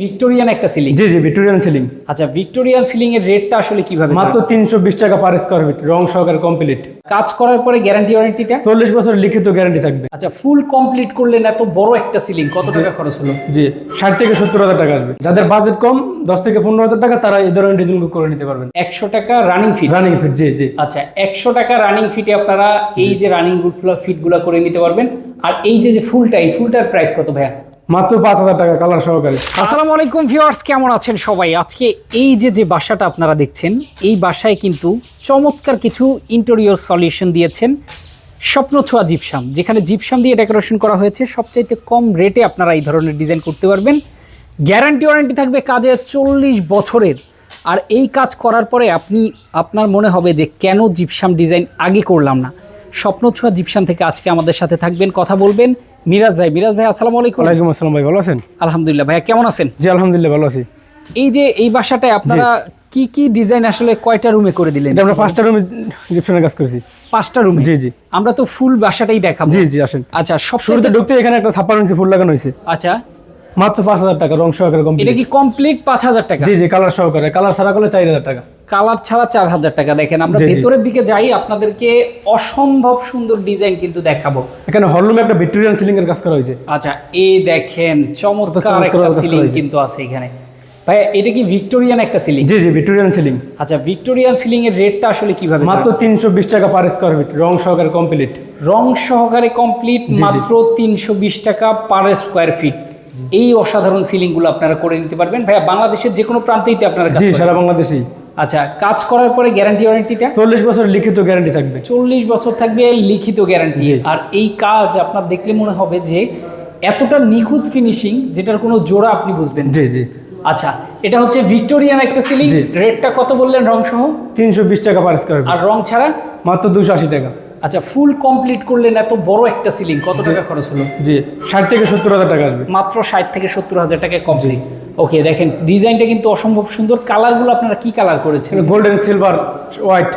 Victorian একটা ceiling জি জি ভিক্টোরিয়ান সিলিং আচ্ছা ভিক্টোরিয়ান সিলিং এর রেটটা আসলে কীভাবে? মাত্র তিনশো বিশ টাকা পার স্কোয়ার ফিট রং সহকারে কমপ্লিট কাজ করার পরে গ্যারান্টি ওয়ারেন্টিটা চল্লিশ বছর লিখিত গ্যারান্টি থাকবে। আচ্ছা ফুল কমপ্লিট করলেন এত বড় একটা সিলিং কত টাকা খরচ হলো? জি ষাট থেকে সত্তর হাজার টাকা আসবে। যাদের বাজেট কম দশ থেকে পনেরো হাজার টাকা তারা এই ধরনের ডিজাইন করে নিতে পারবেন। একশো টাকা রানিং ফিট রানিং ফিট জি জি। আচ্ছা একশো টাকা রানিং ফিটে আপনারা এই যে রানিং ফিটগুলো করে নিতে পারবেন। আর এই যে যে ফুলটা এই ফুলটার প্রাইস কত ভাইয়া? মাত্র পাঁচ হাজার টাকা কালার সহকারে। আসসালামু আলাইকুম ভিউয়ার্স কেমন আছেন সবাই? আজকে এই যে যে বাসাটা আপনারা দেখছেন, এই বাসায় কিন্তু চমৎকার কিছু ইন্টেরিয়র সলিউশন দিয়েছেন স্বপ্ন ছোঁয়া জিপসাম, যেখানে জিপসাম দিয়ে ডেকোরেশন করা হয়েছে। সবচাইতে কম রেটে আপনারা এই ধরনের ডিজাইন করতে পারবেন। গ্যারান্টি ওয়ারেন্টি থাকবে কাজে চল্লিশ বছরের। আর এই কাজ করার পরে আপনি, আপনার মনে হবে যে কেন জিপসাম ডিজাইন আগে করলাম না। স্বপ্ন ছোঁয়া জিপসাম থেকে আজকে আমাদের সাথে থাকবেন কথা বলবেন। মিরাজ ভাই মিরাজ ভাই আসসালামু আলাইকুম। ওয়ালাইকুম আসসালাম ভাই ভালো আছেন? আলহামদুলিল্লাহ ভাইয়া কেমন আছেন? জি আলহামদুলিল্লাহ ভালো আছি। এই যে এই বাসাটায় আপনারা কি কি ডিজাইন আসলে কয়টা রুমে করে দিলেন? আমরা পাঁচটা রুমে জিপশনের কাজ করেছি। পাঁচটা রুমে? জি জি। আমরা তো ফুল বাসাটাই দেখাবো। জি জি আসেন। আচ্ছা সব শুরুতে ঢুকতে এখানে একটা ছাপ্পান্ন ইঞ্চি ফুল লাগানো হয়েছে। আচ্ছা। মাত্র পাঁচ হাজার টাকা রং সহকারে কমপ্লিট এটা কি কমপ্লিট পাঁচ হাজার টাকা? জি জি কালার সহকারে। কালার ছাড়া করলে চার হাজার টাকা। কালার ছাড়া চার হাজার টাকা। দেখেন আমরা। ভেতরের দিকে যাই আপনাদেরকে অসম্ভব সুন্দর ডিজাইন কিন্তু দেখাবো। এখানে হলরুমে একটা ভিক্টোরিয়ান সিলিং এর কাজ করা হয়েছে। আচ্ছা এই দেখেন চমৎকার একটা সিলিং কিন্তু আছে এখানে। ভাইয়া এটা কি ভিক্টোরিয়ান একটা সিলিং? জি জি ভিক্টোরিয়ান সিলিং। আচ্ছা ভিক্টোরিয়ান সিলিং এর রেটটা আসলে কীভাবে? মাত্র তিনশো বিশ টাকা পার স্কোয়ার ফিট রং সহকারে কমপ্লিট রং সহকারে কমপ্লিট মাত্র তিনশো বিশ টাকা পার স্কোয়ার ফিট এই অসাধারণ সিলিংগুলো আপনারা করে নিতে পারবেন। ভাইয়া বাংলাদেশের যে কোনো প্রান্তেই আপনারা জি সারা বাংলাদেশেই। আচ্ছা কাজ করার পরে গ্যারান্টি ওয়ারেন্টিটা চল্লিশ বছর লিখিত গ্যারান্টি থাকবে। চল্লিশ বছর থাকবে লিখিত গ্যারান্টি আর এই কাজ আপনার দেখলে মনে হবে যে এতটা নিখুঁত ফিনিশিং যেটার কোনো জোড়া আপনি বুঝবেন। জি জি। আচ্ছা এটা হচ্ছে ভিক্টোরিয়ান একটা সিলিং রেটটা কত বললেন রং সহ তিনশো বিশ টাকা পার স্কোয়ার আর রং ছাড়া? মাত্র দুশো আশি টাকা। আচ্ছা ফুল কমপ্লিট করলেন এত বড় একটা সিলিং কত টাকা খরচ হলো? জি ষাট থেকে সত্তর হাজার টাকা আসবে। মাত্র ষাট থেকে সত্তর হাজার টাকায় কমপ্লিট ওকে দেখেন ডিজাইনটা কিন্তু অসম্ভব সুন্দর। কালারগুলো আপনারা কি কালার করেছেন? গোল্ডেন সিলভার হোয়াইট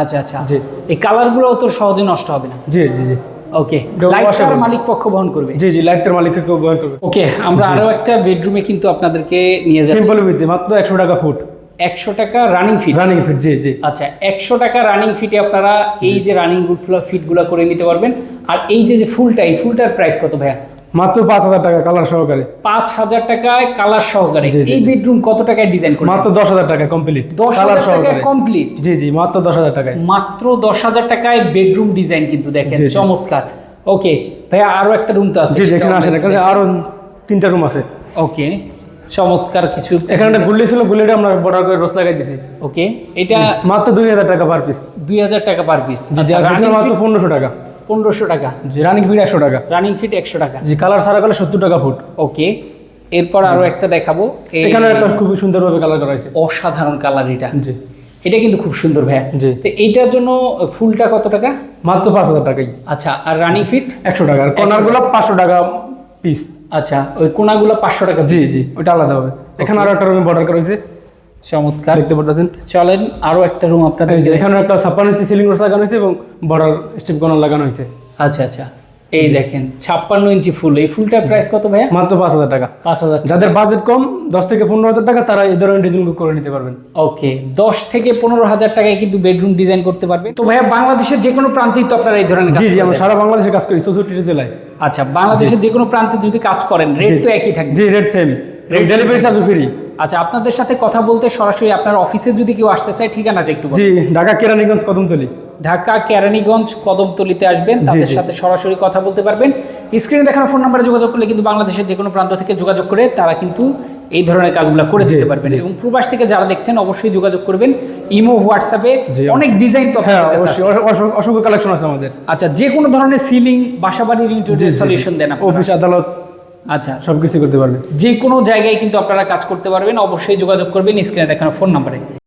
আচ্ছা আচ্ছা। জি। এই কালারগুলো তো সহজে নষ্ট হবে না। জি জি জি। ওকে washable। মালিক পক্ষ বহন করবে। জি জি লাইটের মালিককে কেউ বহন করবে। ওকে আমরা আরও একটা বেডরুমে কিন্তু আপনাদেরকে নিয়ে যাচ্ছি। সিম্পল উইথ মাত্র একশো টাকা ফুট একশো টাকা রানিং ফিট রানিং ফিট জি জি। আচ্ছা একশো টাকা রানিং ফিটে আপনারা এই যে রানিং ফিটগুলো করে নিতে পারবেন। আর এই যে যে ফুলটা এই ফুলটার প্রাইস কত ভাইয়া? মাত্র পাঁচ হাজার টাকা কালার সহকারে। পাঁচ হাজার টাকায় কালার সহকারে। এই বেডরুম কত টাকায় ডিজাইন করবেন মাত্র দশ হাজার টাকা কমপ্লিট দশ হাজার টাকায় সহকারে। কমপ্লিট জি জি মাত্র দশ হাজার টাকায়। মাত্র দশ হাজার টাকায় বেডরুম ডিজাইন কিন্তু দেখেন। চমৎকার। ওকে ভাইয়া আরও একটা রুম তো আছে। জি জি এখানে আসেন। এখানে আরও তিনটা রুম আছে। ওকে চমৎকার কিছু এখানে একটা গুল্লি ছিল গুল্লিটা আমরা বর্ডার করে রোজ লাগাই দিছি ওকে এটা মাত্র দুই হাজার টাকা পার পিস দুই হাজার টাকা পার পিস জি আর মাত্র পনেরোশো টাকা। পনেরোশো টাকা। জি রানিং ফিট একশো টাকা। রানিং ফিট একশো টাকা। জি কালার সারা করলে সত্তর টাকা ফুট। ওকে এরপর আরও একটা দেখাবো। এখানে একটা খুবই সুন্দরভাবে কালার করা হয়েছে। অসাধারণ কালার এটা। জি। এটা কিন্তু খুব সুন্দর ভাইয়া। জি। তো এইটার জন্য ফুলটা কত টাকা? মাত্র পাঁচ হাজার টাকাই। আচ্ছা আর রানিং ফিট একশো টাকা আর কর্নারগুলো পাঁচশো টাকা পিস আচ্ছা ওই কোনাগুলো পাঁচশো টাকা জি জি ওটা আলাদা হবে। এখানে আরও একটা রুমে বর্ডার করা হয়েছে। চমৎকার। দেখতে পাচ্ছেন? চলেন আরও একটা রুম আপনাদের এখানে একটা ছাপ্পান্ন ইঞ্চি সিলিং রোড লাগানো হয়েছে এবং বর্ডার স্টিপ কর্নার লাগানো হয়েছে। আচ্ছা আচ্ছা। এই দেখেন ছাপ্পান্ন ইঞ্চি ফুল এই ফুলটার প্রাইস কত ভাইয়া? মাত্র পাঁচ হাজার টাকা। পাঁচ হাজার যাদের বাজেট কম দশ থেকে পনেরো হাজার টাকা তারা এই ধরনের ডিজাইন করে নিতে পারবেন। ওকে দশ থেকে পনেরো হাজার টাকায় কিন্তু বেডরুম ডিজাইন করতে পারবেন। তো ভাইয়া বাংলাদেশের যে কোনো প্রান্তেই তো আপনারা এই ধরনের জি জি আমরা সারা বাংলাদেশে কাজ করি চৌষট্টি জেলায়। আচ্ছা বাংলাদেশের যে কোনো প্রান্তে যদি কাজ করেন রেট তো একই থাকবে। জি rate same delivery charge free আচ্ছা আপনাদের সাথে কথা বলতে সরাসরি আপনার অফিসে যদি কেউ আসতে চায় ঠিকানাটা একটু। জি ঢাকা কেরানীগঞ্জ কদমতলি। ঢাকা কেরানীগঞ্জ কদমতলিতে আসবেন তাদের সাথে সরাসরি কথা বলতে পারবেন। স্ক্রিনে দেখানো ফোন নাম্বারে যোগাযোগ করলে কিন্তু বাংলাদেশের যে কোনো প্রান্ত থেকে যোগাযোগ করে তারা কিন্তু এই ধরনের কাজগুলো করে যেতে দিতে পারবেন এবং প্রবাস থেকে যারা দেখছেন অবশ্যই যোগাযোগ করবেন। ইমো হোয়াটসঅ্যাপে অনেক ডিজাইন তো হ্যাঁ অসংখ্য- কালেকশন আছে আমাদের। আচ্ছা যে কোনো ধরনের সিলিং বাসাবাড়ির জি, সলিউশন দেন। অফিস আদালত আচ্ছা। সব কিছু করতে পারবেন যে কোনো জায়গায় কিন্তু আপনারা কাজ করতে পারবেন। অবশ্যই যোগাযোগ করবেন স্ক্রিনে দেখানো ফোন নাম্বারে